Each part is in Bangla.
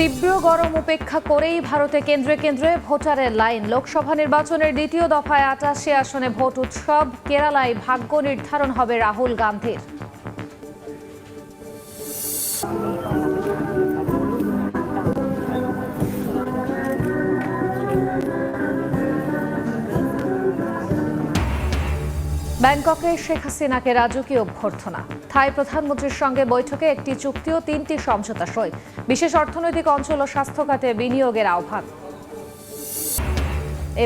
তীব্র গরম উপেক্ষা করেই ভারতে কেন্দ্রে কেন্দ্রে ভোটারের লাইন। লোকসভা নির্বাচনের দ্বিতীয় দফায় আটাশি আসনে ভোট উৎসব। কেরালায় ভাগ্য নির্ধারণ হবে রাহুল গান্ধীর। ব্যাংককে শেখ হাসিনাকে রাজকীয় অভ্যর্থনা। থাই প্রধানমন্ত্রীর সঙ্গে বৈঠকে একটি চুক্তি ও তিনটি সমঝোতা সই। বিশেষ অর্থনৈতিক অঞ্চল ও স্বাস্থ্য খাতে বিনিয়োগের আহ্বান।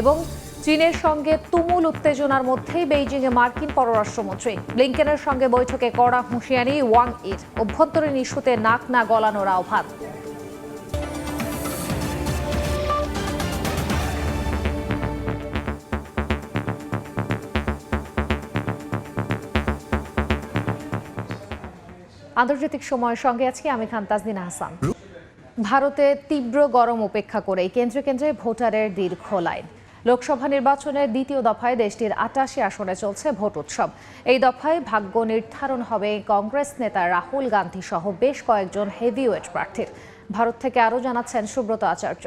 এবং চীনের সঙ্গে তুমুল উত্তেজনার মধ্যেই বেইজিংয়ে মার্কিন পররাষ্ট্রমন্ত্রী ব্লিংকেনের সঙ্গে বৈঠকে কড়া হুঁশিয়ারি ওয়াং ইর অভ্যন্তরীণ ইস্যুতে নাক না গলানোর আহ্বান। আন্তর্জাতিক সময়ের সঙ্গে আজকে আমি খান তাজদিন হাসান ভারতে তীব্র গরম উপেক্ষা করে কেন্দ্রে কেন্দ্রে ভোটারের দীর্ঘ লাইন। লোকসভা নির্বাচনের দ্বিতীয় দফায় দেশটির আটাশি আসনে চলছে ভোট উৎসব। এই দফায় ভাগ্য নির্ধারণ হবে কংগ্রেস নেতা রাহুল গান্ধী সহ বেশ কয়েকজন হেভিওয়েট প্রার্থীর। ভারত থেকে আরও জানাচ্ছেন সুব্রত আচার্য।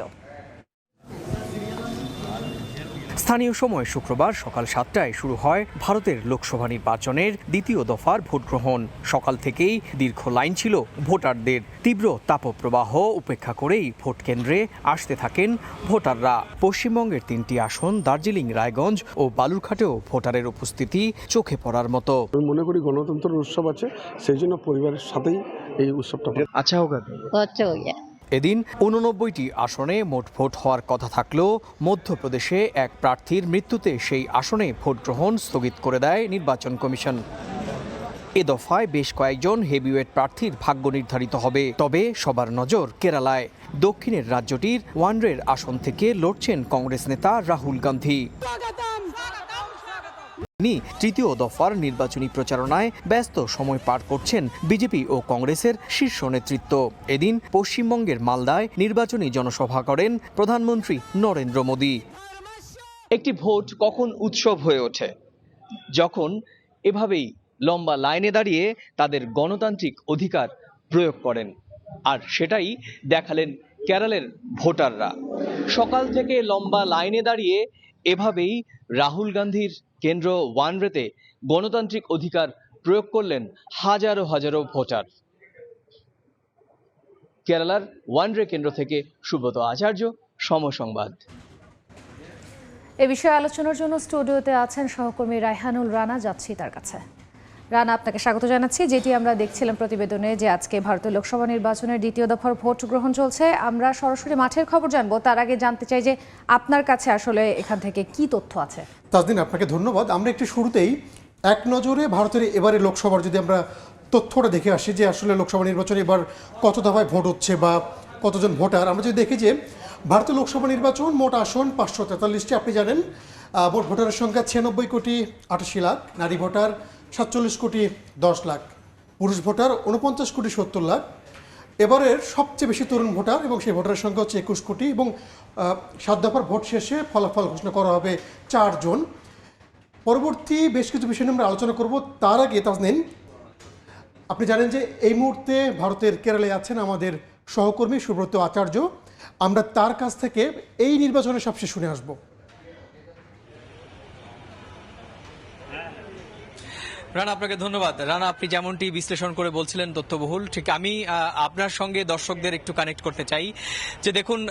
স্থানীয় সময় শুক্রবার সকাল সাতটায় শুরু হয় ভারতের লোকসভা নির্বাচনের দ্বিতীয় দফার ভোট গ্রহণ। সকাল থেকেই দীর্ঘ লাইন ছিল ভোটারদের। তীব্র তাপপ্রবাহ উপেক্ষা করেই ভোট কেন্দ্রে আসতে থাকেন ভোটাররা। পশ্চিমবঙ্গের তিনটি আসন দার্জিলিং রায়গঞ্জ ও বালুরঘাটেও ভোটারের উপস্থিতি চোখে পড়ার মতো। আমি মনে করি গণতন্ত্রের উৎসব আছে সেই জন্য পরিবারের সাথেই এই উৎসবটা আচ্ছা হোক আচ্ছা এদিন উননব্বইটি আসনে মোট ভোট হওয়ার কথা থাকলেও মধ্যপ্রদেশে এক প্রার্থীর মৃত্যুতে সেই আসনে ভোট গ্রহণ স্থগিত করে দেয় নির্বাচন কমিশন। এ দফায় বেশ কয়েকজন হেভিওয়েট প্রার্থীর ভাগ্য নির্ধারিত হবে, তবে সবার নজর কেরালায়। দক্ষিণের রাজ্যটির ওয়ানরের আসন থেকে লড়ছেন কংগ্রেস নেতা রাহুল গান্ধী। তিনি তৃতীয় দফার নির্বাচনী প্রচারণায় ব্যস্ত সময় পার করছেন বিজেপি ও কংগ্রেসের শীর্ষ নেতৃত্ব। এদিন পশ্চিমবঙ্গের মালদায় নির্বাচনী জনসভা করেন প্রধানমন্ত্রী নরেন্দ্র মোদী। একটি ভোট কখন উৎসব হয়ে ওঠে? যখন এভাবেই লম্বা লাইনে দাঁড়িয়ে তাদের গণতান্ত্রিক অধিকার প্রয়োগ করেন, আর সেটাই দেখালেন কেরলের ভোটাররা। সকাল থেকে লম্বা লাইনে দাঁড়িয়ে এভাবেই রাহুল গান্ধীর কেন্দ্র ওয়ানরেতে গণতান্ত্রিক অধিকার প্রয়োগ করলেন হাজারো হাজারো ভোটার। কেরালার ওয়ানরে কেন্দ্র থেকে সুব্রত আচার্য, সমসংবাদ। এ বিষয়ে আলোচনার জন্য স্টুডিওতে আছেন সহকর্মী রায়হানুল রানা, যাচ্ছি তার কাছে। রানা, আপনাকে স্বাগত জানাচ্ছি। যেটি আমরা দেখছিলাম প্রতিবেদনে যে আজকে ভারতের লোকসভা নির্বাচনের দ্বিতীয় দফার ভোট গ্রহণ চলছে। আমরা সরাসরি মাঠের খবর জানব। তার আগে জানতে চাই যে আপনার কাছে আসলে এখান থেকে কি তথ্য আছে? তাজদিন, আপনাকে ধন্যবাদ। আমরা একটু শুরুতেই এক নজরে ভারতের এবারে লোকসভার যদি আমরা তথ্যটা দেখে আসি যে আসলে লোকসভা নির্বাচনে এবার কত দফায় ভোট হচ্ছে বা কতজন ভোটার, আমরা যদি দেখি যে ভারতের লোকসভা নির্বাচন মোট আসন পাঁচশো তেতাল্লিশটি। আপনি জানেন মোট ভোটারের সংখ্যা ছিয়ানব্বই কোটি আটাশি লাখ নারী ভোটার। সাতচল্লিশ কোটি দশ লাখ। পুরুষ ভোটার উনপঞ্চাশ কোটি সত্তর লাখ। এবারের সবচেয়ে বেশি তরুণ ভোটার এবং সেই ভোটারের সংখ্যা হচ্ছে একুশ কোটি এবং সাত দফার ভোট শেষে ফলাফল ঘোষণা করা হবে চারজন পরবর্তী বেশ কিছু বিষয় নিয়ে আমরা আলোচনা করব। তার আগে তাজনিন, আপনি জানেন যে এই মুহূর্তে ভারতের কেরালে আছেন আমাদের সহকর্মী সুব্রত আচার্য। আমরা তার কাছ থেকে এই নির্বাচনের সবশেষ শুনে আসব। রানা, আপনাকে ধন্যবাদ। রানা, আপনি যেমনটি বিশ্লেষণ করে বলছিলেন তথ্যবহুল, ঠিক আমি আপনার সঙ্গে দর্শকদের একটু কানেক্ট করতে চাই। যে দেখুন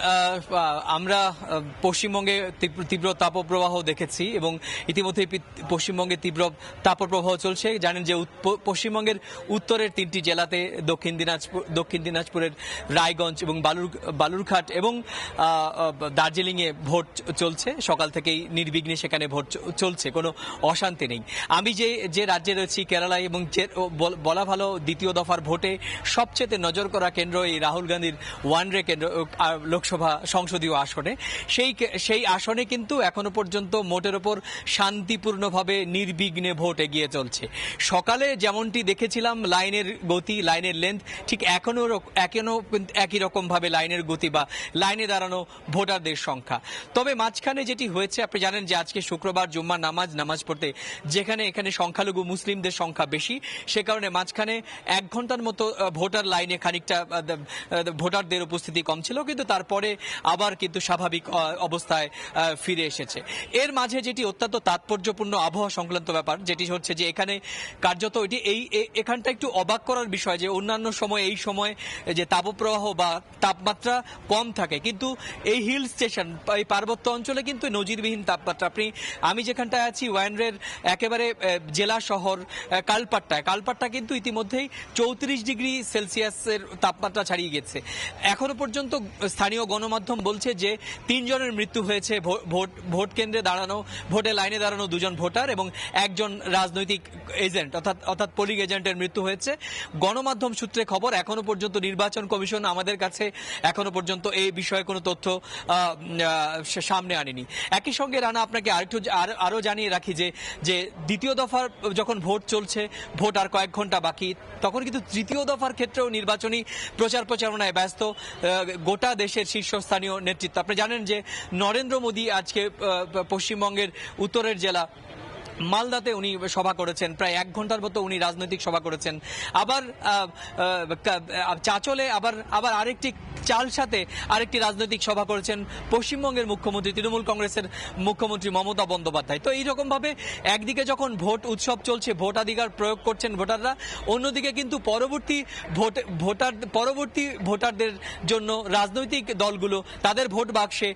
আমরা পশ্চিমবঙ্গে তীব্র- তাপপ্রবাহ দেখেছি এবং ইতিমধ্যে পশ্চিমবঙ্গে তীব্র তাপপ্রবাহ চলছে। জানেন যে পশ্চিমবঙ্গের উত্তরের তিনটি জেলাতে দক্ষিণ দিনাজপুর, দক্ষিণ দিনাজপুরের রায়গঞ্জ এবং বালুর, বালুরঘাট এবং দার্জিলিংয়ে ভোট চলছে। সকাল থেকেই নির্বিঘ্নে সেখানে ভোট চলছে, কোনো অশান্তি নেই। আমি যে যে রাজ্যে রয়েছি কেরালায় এবং বল- ভালো দ্বিতীয় দফার ভোটে সবচেয়ে নজর করা কেন্দ্র এই রাহুল গান্ধীর ওয়ানরে কেন্দ্র লোকসভা সংসদীয় আসনে। সেই সেই আসনে কিন্তু এখনও পর্যন্ত মোটের ওপর শান্তিপূর্ণভাবে নির্বিঘ্নে ভোট এগিয়ে চলছে। সকালে যেমনটি দেখেছিলাম, লাইনের গতি, লাইনের লেন্থ ঠিক এখনও এখনও একই রকম ভাবে লাইনের গতি বা লাইনে দাঁড়ানো ভোটারদের সংখ্যা। তবে মাঝখানে যেটি হয়েছে, আপনি জানেন যে আজকে শুক্রবার জুম্মার নামাজ নামাজ পড়তে যেখানে এখানে সংখ্যালঘু মুসলিম মুসলিমদের সংখ্যা বেশি। সে কারণে মাঝখানে এক ঘণ্টার মতো ভোটার লাইনে খানিকটা ভোটারদের উপস্থিতি কম ছিল, কিন্তু তারপরে আবার কিন্তু স্বাভাবিক অবস্থায় ফিরে এসেছে। এর মাঝে যেটি অত্যন্ত তাৎপর্যপূর্ণ আবহাওয়া সংক্রান্ত ব্যাপার, যেটি হচ্ছে যে এখানে কার্যত এটি এই এখানটা একটু অবাক করার বিষয় যে অন্যান্য সময়, এই সময় যে তাপপ্রবাহ বা তাপমাত্রা কম থাকে, কিন্তু এই হিল স্টেশন, এই পার্বত্য অঞ্চলে কিন্তু নজিরবিহীন তাপমাত্রা। আপনি, আমি যেখানটায় আছি, ওয়ানরের একেবারে জেলা শহর আহ, কালপাট্টায়। কালপাট্টা কিন্তু ইতিমধ্যেই চৌত্রিশ ডিগ্রি সেলসিয়াসের তাপমাত্রা ছাড়িয়ে গেছে। এখনও পর্যন্ত স্থানীয় গণমাধ্যম বলছে যে তিনজনের মৃত্যু হয়েছে। ভোট ভোট কেন্দ্রে দাঁড়ানো ভোটের লাইনে দাঁড়ানো দুজন ভোটার এবং একজন রাজনৈতিক এজেন্ট অর্থাৎ অর্থাৎ পোলিং এজেন্টের মৃত্যু হয়েছে। গণমাধ্যম সূত্রে খবর এখনও পর্যন্ত নির্বাচন কমিশন আমাদের কাছে এখনও পর্যন্ত এই বিষয়ে কোনো তথ্য সামনে আনেনি। একই সঙ্গে রানা আপনাকে আরেকটু আর- আরও জানিয়ে রাখি যে যে দ্বিতীয় দফার যখন ভোট চলছে, ভোট আর কয়েক ঘণ্টা বাকি। তখন কিন্তু তৃতীয় দফার ক্ষেত্রেও নির্বাচনী প্রচার প্রচারণায় ব্যস্ত গোটা দেশের শীর্ষস্থানীয় নেতৃত্ব। আপনি জানেন যে নরেন্দ্র মোদী আজকে পশ্চিমবঙ্গের উত্তরের জেলা। মালদাতে উনি সভা করেছেন প্রায় এক ঘণ্টার মতো উনি রাজনৈতিক সভা করেছেন। আবার চাচলে আবার আবার আরেকটি চাল সাথে আরেকটি রাজনৈতিক সভা করেছেন পশ্চিমবঙ্গের মুখ্যমন্ত্রী তৃণমূল কংগ্রেসের মুখ্যমন্ত্রী মমতা বন্দ্যোপাধ্যায়। তো এইরকম ভাবে একদিকে যখন ভোট উৎসব চলছে ভোটাধিকার প্রয়োগ করছেন ভোটাররা অন্যদিকে কিন্তু পরবর্তী ভোট ভোটার পরবর্তী ভোটারদের জন্য রাজনৈতিক দলগুলো তাদের ভোট বাক্সে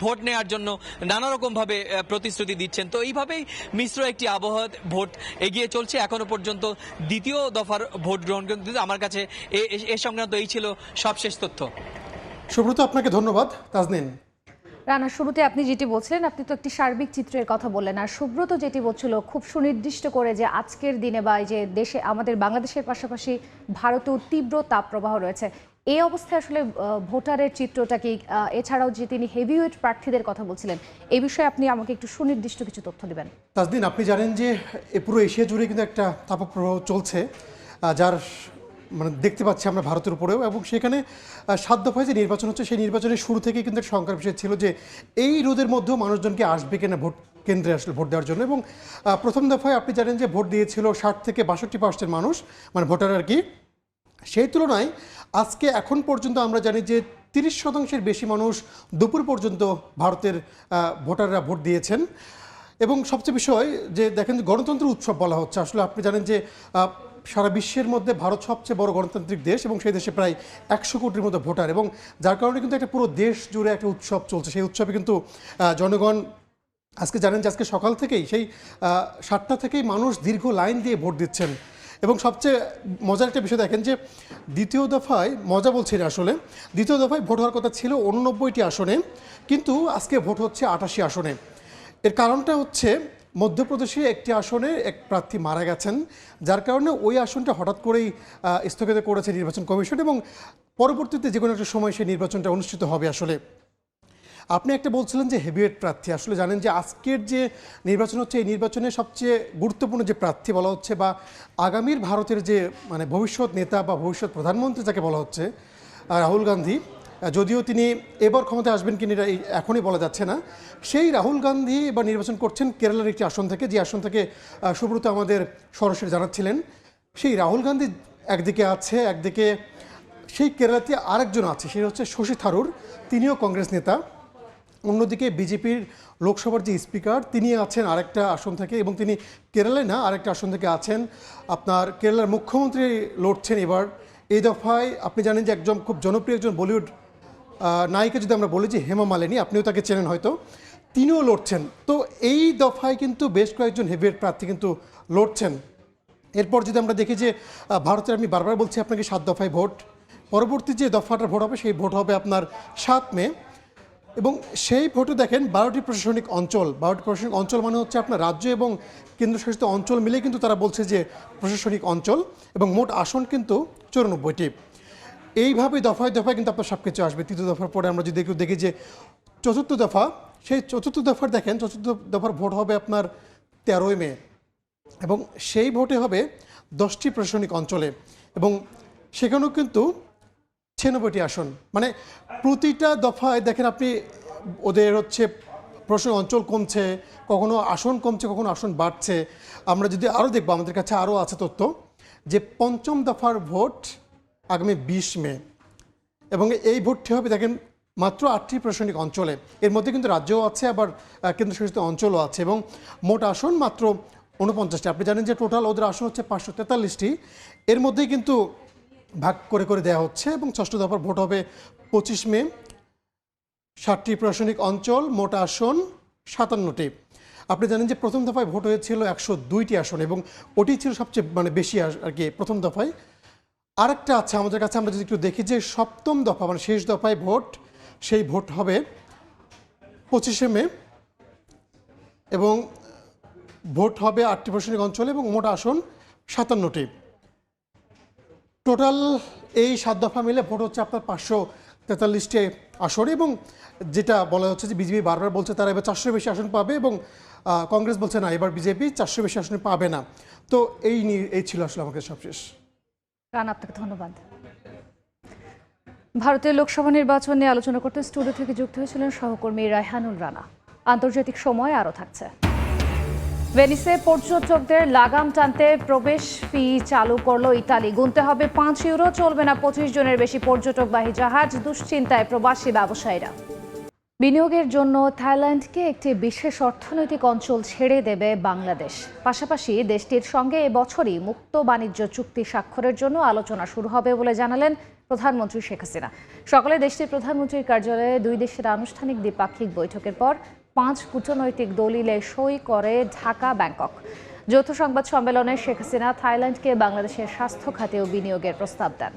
ভোট নেওয়ার জন্য নানা রকম ভাবে আহ, প্রতিশ্রুতি দিচ্ছেন। তো এইভাবেই মিশ্র একটি আবহাওয়া ভোট এগিয়ে চলছে। এখনও পর্যন্ত দ্বিতীয় দফার ভোট গ্রহণ কিন্তু আমার কাছে এ- সংক্রান্ত এই ছিল সবশেষ তথ্য। সুব্রত আপনাকে ধন্যবাদ। তাজনিন। রানা শুরুতে আপনি যেটি বলছিলেন আপনি তো একটি সার্বিক চিত্রের কথা বললেন। আর সুব্রত যেটি বলছিল খুব সুনির্দিষ্ট করে যে আজকের দিনে বা এই যে দেশে আমাদের বাংলাদেশের পাশাপাশি ভারতেও তীব্র তাপপ্রবাহ রয়েছে। এই অবস্থায় আসলে ভোটারের চিত্রটা কি? এছাড়াও যে তিনি হেভিওয়েট প্রার্থীদের কথা বলছিলেন এই বিষয়ে আপনি আমাকে একটু সুনির্দিষ্ট কিছু তথ্য দিবেন। তাজদিন, আপনি জানেন যে পুরো এশিয়া জুড়ে কিন্তু একটা তাপপ্রবাহ চলছে যার মানে দেখতে পাচ্ছি আমরা ভারতের উপরেও এবং সেখানে সাত দফায় যে নির্বাচন হচ্ছে, সেই নির্বাচনের শুরু থেকে কিন্তু একটা শঙ্কার বিষয় ছিল যে এই রোদের মধ্যেও মানুষজনকে আসবে কিনা ভোট কেন্দ্রে আসলে ভোট দেওয়ার জন্য এবং প্রথম দফায় আপনি জানেন যে ভোট দিয়েছিল ষাট থেকে বাষট্টি পার্সেন্ট মানুষ মানে ভোটার আর কি। সেই তুলনায় আজকে এখন পর্যন্ত আমরা জানি যে তিরিশ শতাংশের বেশি মানুষ দুপুর পর্যন্ত ভারতের ভোটাররা ভোট দিয়েছেন। এবং সবচেয়ে বিষয় যে দেখেন যে গণতন্ত্র উৎসব বলা হচ্ছে। আসলে আপনি জানেন যে সারা বিশ্বের মধ্যে ভারত সবচেয়ে বড় গণতান্ত্রিক দেশ এবং সেই দেশে প্রায় একশো কোটির মতো ভোটার। এবং যার কারণে কিন্তু একটা পুরো দেশ জুড়ে একটা উৎসব চলছে। সেই উৎসবে কিন্তু জনগণ আজকে জানেন যে আজকে সকাল থেকেই সেই সাতটা থেকেই মানুষ দীর্ঘ লাইন দিয়ে ভোট দিচ্ছেন। এবং সবচেয়ে মজার একটা বিষয় দেখেন যে দ্বিতীয় দফায় মজা বলছি না আসলে, দ্বিতীয় দফায় ভোট হওয়ার কথা ছিল উননব্বইটি আসনে, কিন্তু আজকে ভোট হচ্ছে আটাশি আসনে। এর কারণটা হচ্ছে মধ্যপ্রদেশে একটি আসনে এক প্রার্থী মারা গেছেন, যার কারণে ওই আসনটা হঠাৎ করেই স্থগিত করেছে নির্বাচন কমিশন এবং পরবর্তীতে যে কোনো একটা সময় সেই নির্বাচনটা অনুষ্ঠিত হবে আসলে। আপনি একটা বলছিলেন যে হেভিওয়েট প্রার্থী। আসলে জানেন যে আজকের যে নির্বাচন হচ্ছে, এই নির্বাচনে সবচেয়ে গুরুত্বপূর্ণ যে প্রার্থী বলা হচ্ছে বা আগামীর ভারতের যে মানে ভবিষ্যৎ নেতা বা ভবিষ্যৎ প্রধানমন্ত্রী যাকে বলা হচ্ছে রাহুল গান্ধী যদিও তিনি এবার ক্ষমতায় আসবেন কিনা এটা এখনই বলা যাচ্ছে না। সেই রাহুল গান্ধী এবার নির্বাচন করছেন কেরালার একটি আসন থেকে, যে আসন থেকে সুব্রত আমাদের সরাসরি জানাচ্ছিলেন। সেই রাহুল গান্ধী একদিকে আছে, একদিকে সেই কেরালাতে আরেকজন আছে, সে হচ্ছে শশী থারুর, তিনিও কংগ্রেস নেতা। অন্যদিকে বিজেপির লোকসভার যে স্পিকার, তিনি আছেন আরেকটা আসন থেকে এবং তিনি কেরালায় না, আরেকটা আসন থেকে আছেন। আপনার কেরালার মুখ্যমন্ত্রী লড়ছেন এবার। এই দফায় আপনি জানেন যে একজন খুব জনপ্রিয় একজন বলিউড নায়িকা যদি আমরা বলি যে হেমা মালিনী, আপনিও তাকে চেনেন হয়তো, তিনিও লড়ছেন। তো এই দফায় কিন্তু বেশ কয়েকজন হেভিয়েট প্রার্থী কিন্তু লড়ছেন। এরপর যদি আমরা দেখি যে ভারতের আমি বারবার বলছি আপনাকে সাত দফায় ভোট, পরবর্তী যে দফাটা ভোট হবে, সেই ভোট হবে আপনার সাত মে। এবং সেই ভোটে দেখেন বারোটি প্রশাসনিক অঞ্চল। বারোটি প্রশাসনিক অঞ্চল মানে হচ্ছে আপনার রাজ্য এবং কেন্দ্রশাসিত অঞ্চল মিলে কিন্তু তারা বলছে যে প্রশাসনিক অঞ্চল এবং মোট আসন কিন্তু চৌরানব্বইটি। এইভাবে দফায় দফায় কিন্তু আপনার সব কিছু আসবে। তৃতীয় দফার পরে আমরা যদি একটু দেখি যে চতুর্থ দফা, সেই চতুর্থ দফার দেখেন, চতুর্থ দফার ভোট হবে আপনার তেরোই মে এবং সেই ভোটে হবে দশটি প্রশাসনিক অঞ্চলে এবং সেখানেও কিন্তু ছিয়ানব্বইটি আসন। মানে প্রতিটা দফায় দেখেন আপনি, ওদের হচ্ছে প্রশ্ন অঞ্চল কমছে, কখনো আসন কমছে, কখনো আসন বাড়ছে। আমরা যদি আরও দেখব, আমাদের কাছে আরও আছে তথ্য যে পঞ্চম দফার ভোট আগামী বিশ মে। এবং এই ভোটটি হবে দেখেন মাত্র আটটি প্রশাসনিক অঞ্চলে। এর মধ্যে কিন্তু রাজ্যও আছে, আবার কেন্দ্রশাসিত অঞ্চলও আছে। এবং মোট আসন মাত্র উনপঞ্চাশটি আপনি জানেন যে টোটাল ওদের আসন হচ্ছে পাঁচশো তেতাল্লিশটি। এর মধ্যেই কিন্তু ভাগ করে করে দেওয়া হচ্ছে এবং ষষ্ঠ দফার ভোট হবে পঁচিশ মে। ষাটটি প্রশাসনিক অঞ্চল, মোট আসন সাতান্নটি। আপনি জানেন যে প্রথম দফায় ভোট হয়েছিল একশো দুইটি আসন এবং ওটি ছিল সবচেয়ে মানে বেশি আর কি প্রথম দফায়। আরেকটা আছে আমাদের কাছে, আমরা যদি একটু দেখি যে সপ্তম দফা মানে শেষ দফায় ভোট, সেই ভোট হবে পঁচিশে মে। এবং ভোট হবে আটটি প্রশাসনিক অঞ্চলে এবং মোট আসন সাতান্নটি। টোটাল এই সাত দফা মিলে ভোট হচ্ছে আপনার পাঁচশো তেতাল্লিশটি আসনে এবং যেটা বলা হচ্ছে যে বিজেপি বারবার বলছে তারা এবার চারশো বেশি আসন পাবে এবং কংগ্রেস বলছে না, এবার বিজেপি চারশো বেশি আসনে পাবে না। তো এই নিয়ে, এই ছিল আসলে আমাকে সবশেষ। রানা, আপনাকে ধন্যবাদ। ভারতের লোকসভা নির্বাচন নিয়ে আলোচনা করতে স্টুডিও থেকে যুক্ত হয়েছিলেন সহকর্মী রায়হানুল রানা। আন্তর্জাতিক সময় আরও থাকছে। ভেনিসে পর্যটকদের লাগাম টানতে প্রবেশ ফি চালু করল ইতালি। গুনতে হবে পাঁচ ইউরো, চলবে না পঁচিশ জনের বেশি পর্যটকবাহী জাহাজ, দুশ্চিন্তায় প্রবাসী ব্যবসায়ীরা। বিনিয়োগের জন্য থাইল্যান্ডকে একটি বিশেষ অর্থনৈতিক অঞ্চল ছেড়ে দেবে বাংলাদেশ। পাশাপাশি দেশটির সঙ্গে এবছরই মুক্ত বাণিজ্য চুক্তি স্বাক্ষরের জন্য আলোচনা শুরু হবে বলে জানালেন প্রধানমন্ত্রী শেখ হাসিনা। সকালে দেশটির প্রধানমন্ত্রীর কার্যালয়ে দুই দেশের আনুষ্ঠানিক দ্বিপাক্ষিক বৈঠকের পর পাঁচ কূটনৈতিক দলিলে সই করে ঢাকা, ব্যাংকক। যৌথ সংবাদ সম্মেলনে শেখ হাসিনা থাইল্যান্ডকে বাংলাদেশের স্বাস্থ্য খাতেও বিনিয়োগের প্রস্তাব দেন।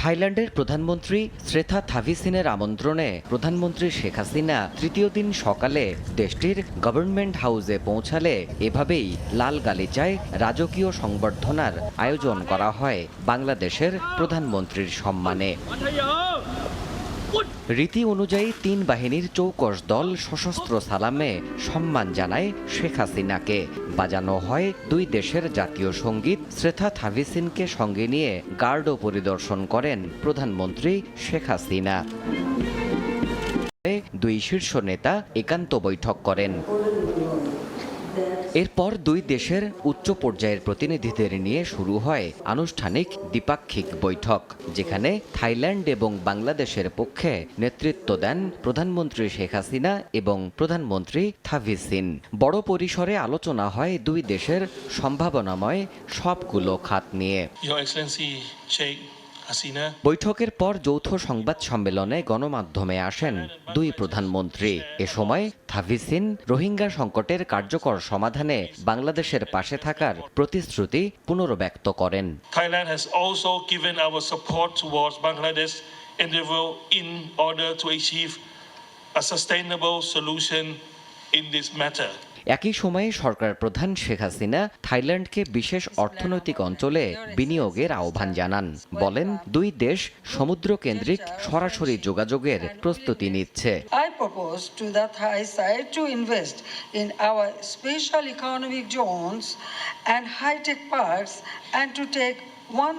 থাইল্যান্ডের প্রধানমন্ত্রী শ্রেথা থাভিসিনের আমন্ত্রণে প্রধানমন্ত্রী শেখ হাসিনা তৃতীয় দিন সকালে দেশটির গভর্নমেন্ট হাউসে পৌঁছালে এভাবেই লাল গালিচায় রাজকীয় সংবর্ধনার আয়োজন করা হয় বাংলাদেশের প্রধানমন্ত্রীর সম্মানে। রীতি অনুযায়ী তিন বাহিনীর চৌকশ দল সশস্ত্র সালামে সম্মান জানায় শেখ হাসিনাকে। বাজানো হয় দুই দেশের জাতীয় সংগীত। শ্রেথা থাভিসিনকে সঙ্গে নিয়ে গার্ডও পরিদর্শন করেন প্রধানমন্ত্রী শেখ হাসিনা। দুই শীর্ষ নেতা একান্ত বৈঠক করেন। এরপর দুই দেশের উচ্চ পর্যায়ের প্রতিনিধিদের নিয়ে শুরু হয় আনুষ্ঠানিক দ্বিপাক্ষিক বৈঠক, যেখানে থাইল্যান্ড এবং বাংলাদেশের পক্ষে নেতৃত্ব দেন প্রধানমন্ত্রী শেখ হাসিনা এবং প্রধানমন্ত্রী থাভিসিন বড় পরিসরে আলোচনা হয় দুই দেশের সম্ভাবনাময় সবগুলো খাত নিয়ে। বৈঠকের পর যৌথ সংবাদ সম্মেলনে গণমাধ্যমে আসেন দুই প্রধানমন্ত্রী। এ সময় থাভিসিন রোহিঙ্গা সংকটের কার্যকর সমাধানে বাংলাদেশের পাশে থাকার প্রতিশ্রুতি পুনরব্যক্ত করেন। In this matter. একই সময়ে সরকার প্রধান শেখ হাসিনা থাইল্যান্ডকে বিশেষ অর্থনৈতিক অঞ্চলে বিনিয়োগের আহ্বান জানান। বলেন, দুই দেশ সমুদ্র কেন্দ্রিক সরাসরি যোগাযোগের প্রস্তুতি নিচ্ছে। One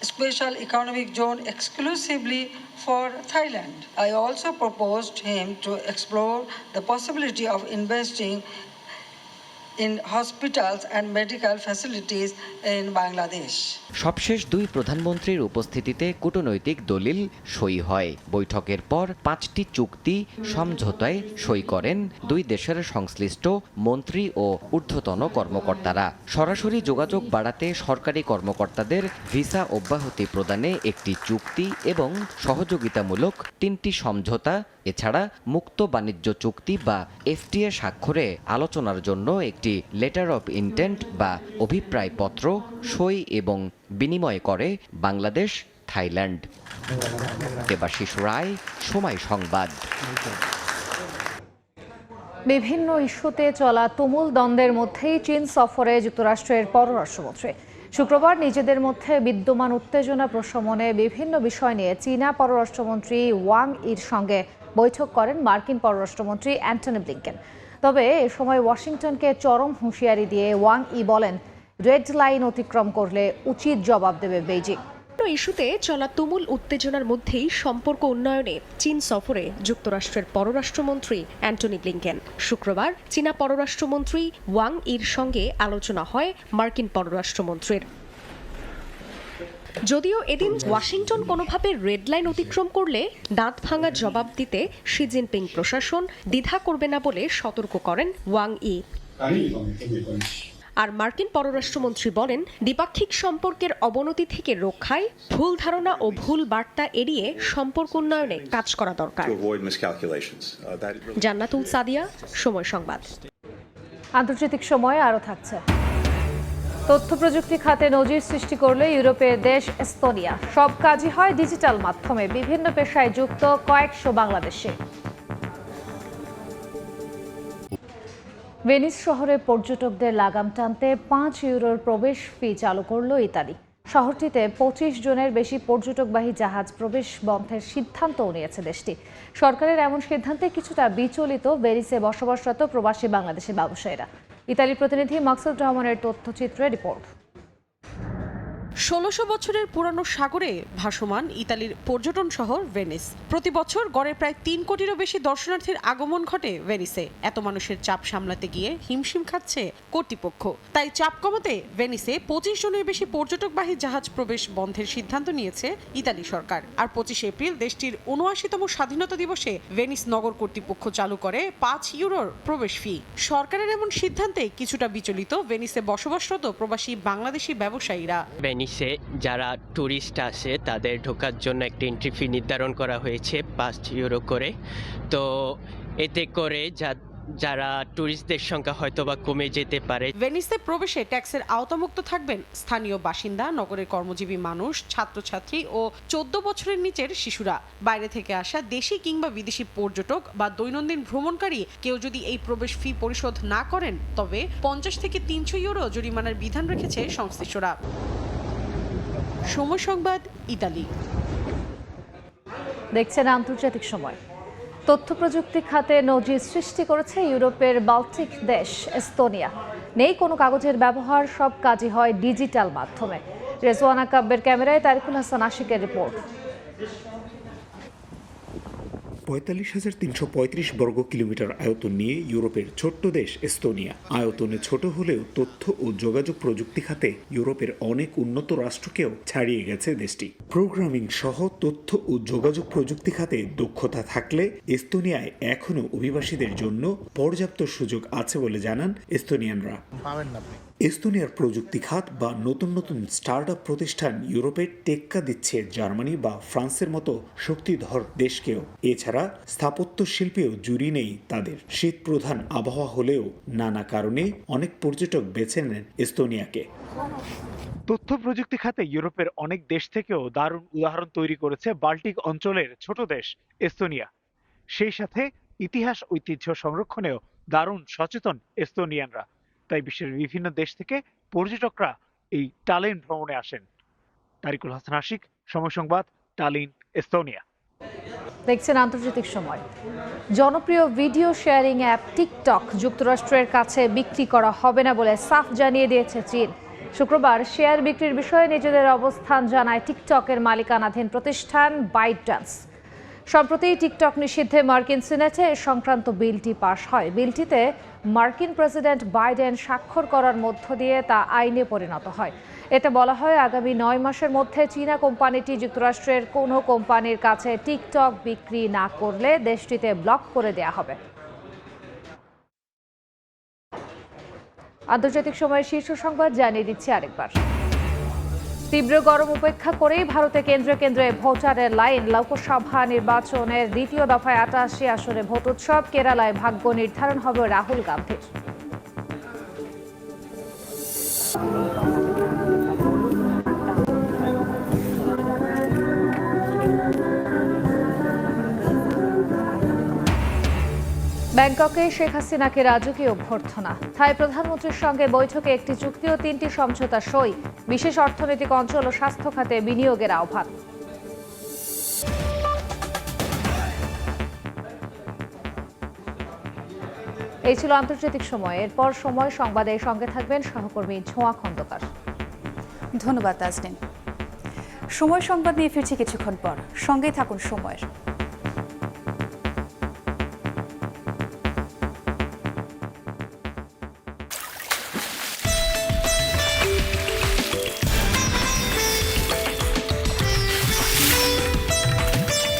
special economic zone exclusively for Thailand. I also proposed him to explore the possibility of investing in hospitals and medical facilities in Bangladesh. সবশেষ দুই প্রধানমন্ত্রীর উপস্থিতিতে কূটনৈতিক দলিল সই হয়। বৈঠকের পর পাঁচটি চুক্তি সমঝোতায় সই করেন দুই দেশের সংশ্লিষ্ট মন্ত্রী ও ঊর্ধ্বতন কর্মকর্তারা। সরাসরি যোগাযোগ বাড়াতে সরকারি কর্মকর্তাদের ভিসা অব্যাহতি প্রদানে একটি চুক্তি এবং সহযোগিতামূলক তিনটি সমঝোতা, এছাড়া মুক্ত বাণিজ্য চুক্তি বা এফটিএ স্বাক্ষরে আলোচনার জন্য একটি লেটার অফ ইন্টেন্ট বা অভিপ্রায়পত্র সই এবং বিনিময় করে বাংলাদেশ, থাইল্যান্ড। দেবাশিস রায় সময় সংবাদ। বিভিন্ন ইস্যুতে চলা তুমুল দ্বন্দ্বের মধ্যেই চীন সফরে যুক্তরাষ্ট্রের পররাষ্ট্রমন্ত্রী। শুক্রবার নিজেদের মধ্যে বিদ্যমান উত্তেজনা প্রশমনে বিভিন্ন বিষয় নিয়ে চীনা পররাষ্ট্রমন্ত্রী ওয়াং ইর সঙ্গে বৈঠক করেন মার্কিন পররাষ্ট্রমন্ত্রী অ্যান্টনি ব্লিংকেন। তবে এ সময় ওয়াশিংটনকে চরম হুঁশিয়ারি দিয়ে ওয়াং ই বলেন রেড লাইন অতিক্রম করলে উচিত জবাব দেবে বিভিন্ন ইস্যুতে চলা তুমুল উত্তেজনার মধ্যেই সম্পর্ক উন্নয়নে চীন সফরে যুক্তরাষ্ট্রের পররাষ্ট্রমন্ত্রী অ্যান্টনি ব্লিংকেন। শুক্রবার চীনা পররাষ্ট্রমন্ত্রী ওয়াং ইর সঙ্গে আলোচনা হয় মার্কিন পররাষ্ট্রমন্ত্রীর। যদিও এদিন ওয়াশিংটন কোনোভাবে রেড লাইন অতিক্রম করলে দাঁত ভাঙার জবাব দিতে শি জিনপিং প্রশাসন দ্বিধা করবে না বলে সতর্ক করেন ওয়াং ই। আর মার্কিন পররাষ্ট্রমন্ত্রী বলেন দ্বিপাক্ষিক সম্পর্কের অবনতি থেকে রক্ষায় ভুল ধারণা ও ভুল বার্তা এড়িয়ে সম্পর্ক উন্নয়নে কাজ করা দরকার. Uh, জান্নাতুল সাদিয়া সময় সংবাদ। আন্তর্জাতিক সময় আরও থাকছে। তথ্য প্রযুক্তি খাতে নজির সৃষ্টি করলে ইউরোপের দেশ এস্তোনিয়া। সব কাজই হয় ডিজিটাল মাধ্যমে। বিভিন্ন পেশায় যুক্ত কয়েকশো বাংলাদেশে। ভেনিস শহরে পর্যটকদের লাগাম টানতে পাঁচ ইউরোর প্রবেশ ফি চালু করল ইতালি। শহরটিতে পঁচিশ জনের বেশি পর্যটকবাহী জাহাজ প্রবেশ বন্ধের সিদ্ধান্তও নিয়েছে দেশটি। সরকারের এমন সিদ্ধান্তে কিছুটা বিচলিত ভেনিসে বসবাসরত প্রবাসী বাংলাদেশের ব্যবসায়ীরা। ইতালির প্রতিনিধি মাকসুদ রহমানের তথ্যচিত্রে রিপোর্ট। ষোলোশো বছরের পুরানো সাগরে ভাসমান ইতালির পর্যটন শহর ভেনিস। প্রতি বছর গড়ে প্রায় তিন কোটিরও বেশি দর্শনার্থীর আগমন ঘটে ভেনিসে। এত মানুষের চাপ সামলাতে গিয়ে হিমশিম খাচ্ছে কর্তৃপক্ষ। তাই চাপ কমাতে ভেনিসে পঁচিশ জনের বেশি পর্যটকবাহী জাহাজ প্রবেশ বন্ধের সিদ্ধান্ত নিয়েছে ইতালি সরকার। আর পঁচিশে এপ্রিল দেশটির উনআশিতম স্বাধীনতা দিবসে ভেনিস নগর কর্তৃপক্ষ চালু করে পাঁচ ইউরোর প্রবেশ ফি। সরকারের এমন সিদ্ধান্তে কিছুটা বিচলিত ভেনিসে বসবাসরত প্রবাসী বাংলাদেশি ব্যবসায়ীরা। ভেনিসে যারা ট্যুরিস্ট আসে, তাদের ঢোকার জন্য একটি এন্ট্রি ফি নির্ধারণ করা হয়েছে পাঁচ ইউরো করে। তো এতে করে যা, যারা ট্যুরিস্টদের সংখ্যা হয়তো বা কমে যেতে পারে। ভেনিসে প্রবেশে ট্যাক্সের আওতামুক্ত থাকবেন স্থানীয় বাসিন্দা, নগরের কর্মজীবী মানুষ, ছাত্রছাত্রী ও চোদ্দ বছরের নিচের শিশুরা। বাইরে থেকে আসা দেশি কিংবা বিদেশি পর্যটক বা দৈনন্দিন ভ্রমণকারী কেউ যদি এই প্রবেশ ফি পরিশোধ না করেন, তবে পঞ্চাশ থেকে তিনশো ইউরো জরিমানার বিধান রেখেছে সংশ্লিষ্টরা। সময় সংবাদ ইতালি। দেখছেন আন্তর্জাতিক সময়। তথ্য প্রযুক্তি খাতে নজির সৃষ্টি করেছে ইউরোপের বাল্টিক দেশ, এস্তোনিয়া। নেই কোনো কাগজের ব্যবহার, সব কাজই হয় ডিজিটাল মাধ্যমে। রেজওয়ানা কাব্যের ক্যামেরায় তারিকুল হাসান আশিকের রিপোর্ট। পঁয়তাল্লিশ হাজার তিনশো পঁয়ত্রিশ বর্গ কিলোমিটার আয়তন নিয়ে ইউরোপের ছোট্ট দেশ এস্তোনিয়া। আয়তনে ছোট হলেও তথ্য ও যোগাযোগ প্রযুক্তি খাতে ইউরোপের অনেক উন্নত রাষ্ট্রকেও ছাড়িয়ে গেছে দেশটি। প্রোগ্রামিং সহ তথ্য ও যোগাযোগ প্রযুক্তি খাতে দক্ষতা থাকলে এস্তোনিয়ায় এখনও অভিবাসীদের জন্য পর্যাপ্ত সুযোগ আছে বলে জানান এস্তোনিয়ানরা। এস্তোনিয়ার প্রযুক্তি খাত বা নতুন নতুন স্টার্ট আপ প্রতিষ্ঠান ইউরোপে টেক্কা দিচ্ছে জার্মানি বা ফ্রান্সের মতো শক্তিধর দেশকেও। এছাড়া স্থাপত্য শিল্পেও জুড়ি নেই তাদের। শীত প্রধান আবহাওয়া হলেও নানা কারণে অনেক পর্যটক বেছে নেন এস্তোনিয়াকে। তথ্য প্রযুক্তি খাতে ইউরোপের অনেক দেশ থেকেও দারুণ উদাহরণ তৈরি করেছে বাল্টিক অঞ্চলের ছোট দেশ এস্তোনিয়া। সেই সাথে ইতিহাস ঐতিহ্য সংরক্ষণেও দারুণ সচেতন এস্তোনিয়ানরা। তাই বিশ্বের বিভিন্ন দেশ থেকে পর্যটকরা এই টালিন ভ্রমণে আসেন। তারিকুল হাসান আশিক, সময় সংবাদ, টালিন, এস্তোনিয়া। দেখছেন আন্তর্জাতিক সময়। জনপ্রিয় ভিডিও শেয়ারিং অ্যাপ টিকটক যুক্তরাষ্ট্রের কাছে বিক্রি করা হবে না বলে সাফ জানিয়ে দিয়েছে চীন। শুক্রবার শেয়ার বিক্রির বিষয়ে নিজেদের অবস্থান জানায় টিকটকের মালিকানাধীন প্রতিষ্ঠান বাইট ডান্স সম্প্রতি টিকটক নিষিদ্ধে মার্কিন সিনেটে সংক্রান্ত বিলটি পাশ হয়। বিলটিতে মার্কিন প্রেসিডেন্ট বাইডেন স্বাক্ষর করার মধ্য দিয়ে তা আইনে পরিণত হয়। এতে বলা হয়, আগামী নয় মাসের মধ্যে চীনা কোম্পানিটি যুক্তরাষ্ট্রের কোনো কোম্পানির কাছে টিকটক বিক্রি না করলে দেশটিতে ব্লক করে দেয়া হবে। আন্তর্জাতিক সময়ের শীর্ষ সংবাদ জানিয়ে দিচ্ছি আরেকবার। তীব্র গরম উপেক্ষা করেই ভারতে কেন্দ্রে কেন্দ্রে ভোটারের লাইন। লোকসভা নির্বাচনের দ্বিতীয় দফায় আটাশি আসনে ভোট উৎসব। কেরালায় ভাগ্য নির্ধারণ হবে রাহুল গান্ধীর। ব্যাংককে শেখ হাসিনাকে রাজকীয় অভ্যর্থনা। থাই প্রধানমন্ত্রীর সঙ্গে বৈঠকে একটি চুক্তি ও তিনটি সমঝোতা সই। বিশেষ অর্থনৈতিক অঞ্চল ও স্বাস্থ্য খাতে বিনিয়োগের আহ্বান। এই ছিল আন্তর্জাতিক সময়। এরপর সময় সংবাদে সঙ্গে থাকবেন সহকর্মী ছোঁয়া খন্দকার। ধন্যবাদ তাজনীন সময় সংবাদ নিয়ে ফিরছি কিছুক্ষণ পর। সঙ্গেই থাকুন সময়ের।